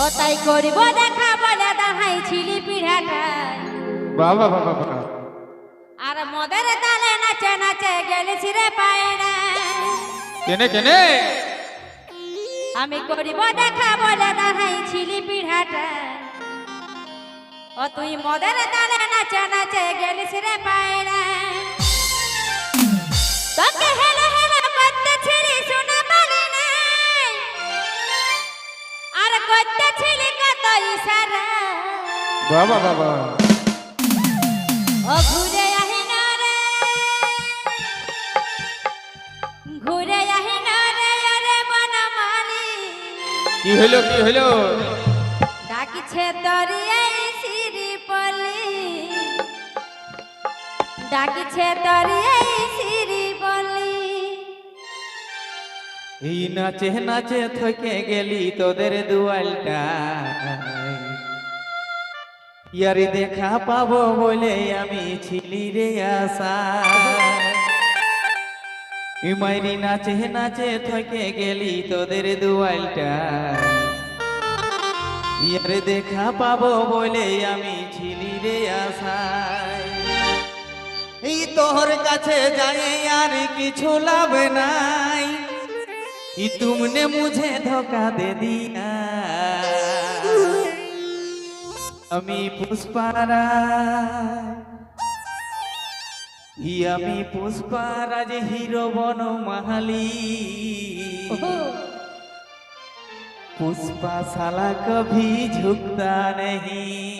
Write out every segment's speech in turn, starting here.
ও তাই করিব দেখা বলে দাহাই ছিলি পিঠাটাই বাবা বাবা বাবা। আর মদের তালে নাচে নাচে গেলিস রে কেনে কেনে? আমি করিব দেখা বলে দাহাই ছিলি পিঠাটাই ও তুই মদের তালে নাচে নাচে গেলিস রে পায়না তোকে হেলে কত ইশারা বাবা বাবা। ও ঘুরে আহি না রে। ঘুরে আহি না রে আরে বনমালি কি হইল কি হইল? ডাকিছে তরি এই সিরিপলি ডাকিছে তরি এই এই নাচে নাচে থকে গেলি তোদের দুয়ালটা। ইয়ারি দেখা পাবো বলে আমি ছিলি রে আশা। ইমাইরি নাচে নাচে থকে গেলি তোদের দুয়ালটা। ইয়ারে দেখা পাবো বলে আমি ছিলি রে আশায় এই তোর কাছে যাই আর কিছু লাভ নাই। ই তুমনে মুঝে ধোকা দে দিয়া আমি পুষ্পারা ই আমি পুষ্পারাজ হিরো বন মাহালি पुष्पा साला कभी झुकता नहीं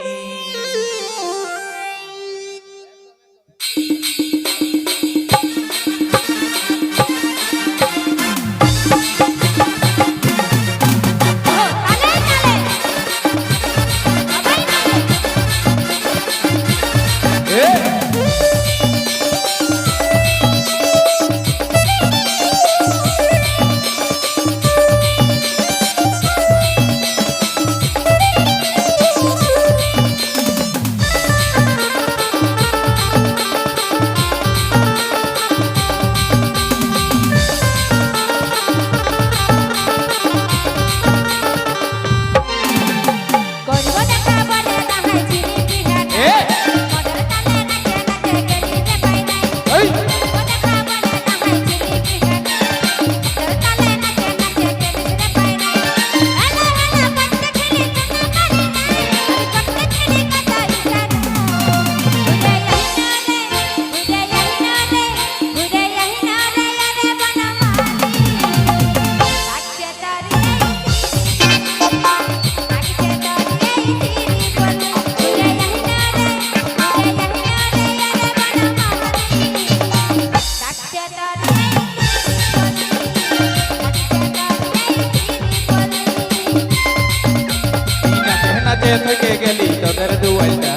নাচে থেকে গেলি তোদের দুয়ালটা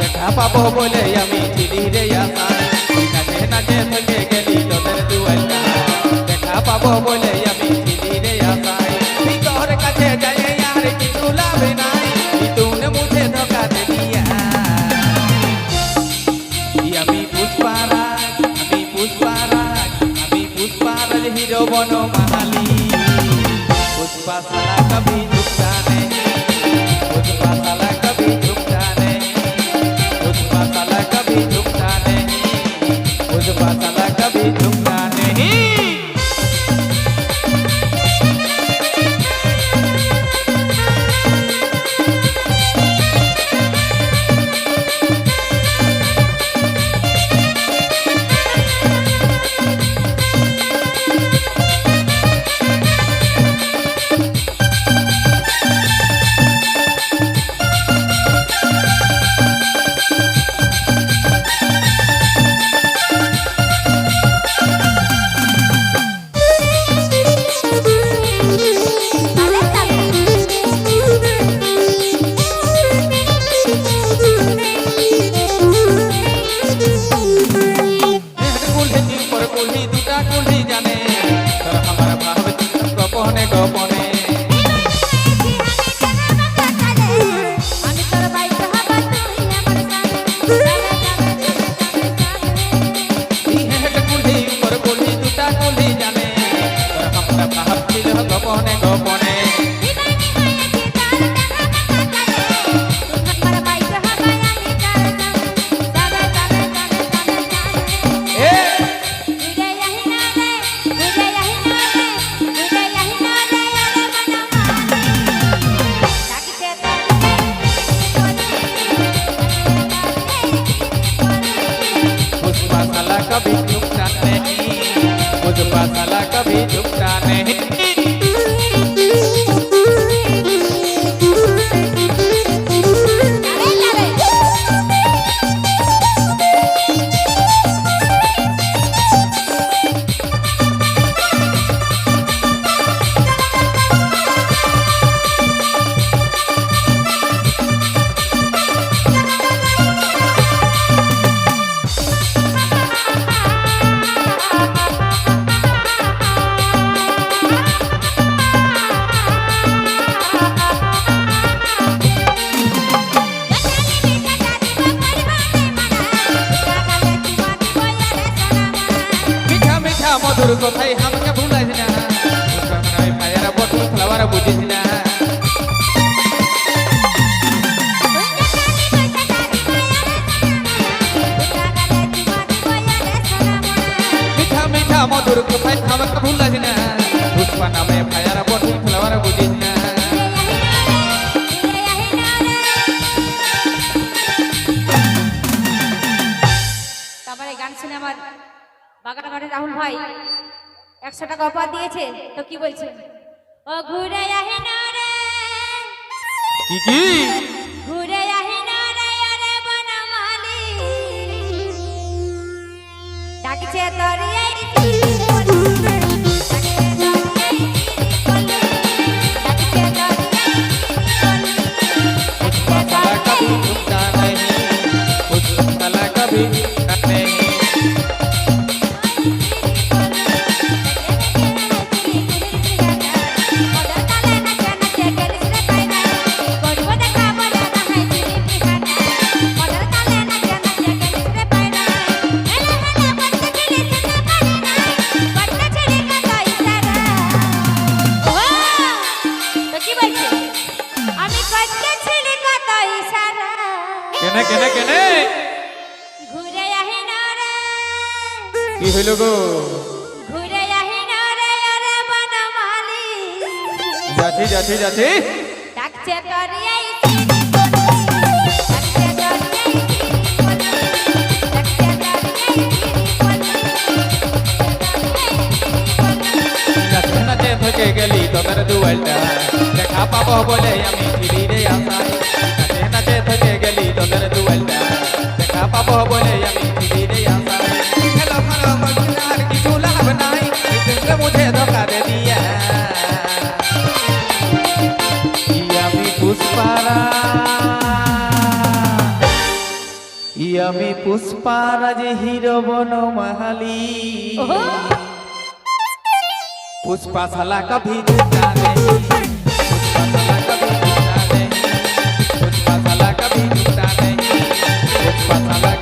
দেখা পাবো বলে আমি ছিলি রে আশা নাচে থেকে গেলি তোদের দুয়ালটা দেখা পাবো বলে camino. গোপনে গোপনে মধুর কথাই আমাকে ভুলাইস না। মানে ফায়ার বটুল ফ্লাওয়ার বুঝিস না। মিঠা মিঠা, মধুর কথাই আমাকে ভুলাইস না। পুষ্পা নামে ফায়ার বটুল ফ্লাওয়ার বুঝিস না। তারপরে গান শুনে আমার বাগানঘাটের রাহুল ভাই একশো টাকা অফার দিয়েছে তো কি বলছে? ও ঘুরে আহে না রে। কি কি? ঘুরে আহে না রে আরে বনমালি। ডাকছে তোর কেনে কেনে কেনে? ঘুরে আহি না রে। কি হইল গো? ঘুরে আহি না রে আরে বনমালি যাচ্ছি যাচ্ছি যাচ্ছি। ডাকছে নাচে থেকে গেলি তোদের দুয়ালটা দেখা পাবো বলে আমি ফিরি। আমি পুষ্পারাজ হিরবন মাহালি পুষ্পা শালা কভি জুতা পুষ্পা শালা কভি পুষ্পা শালা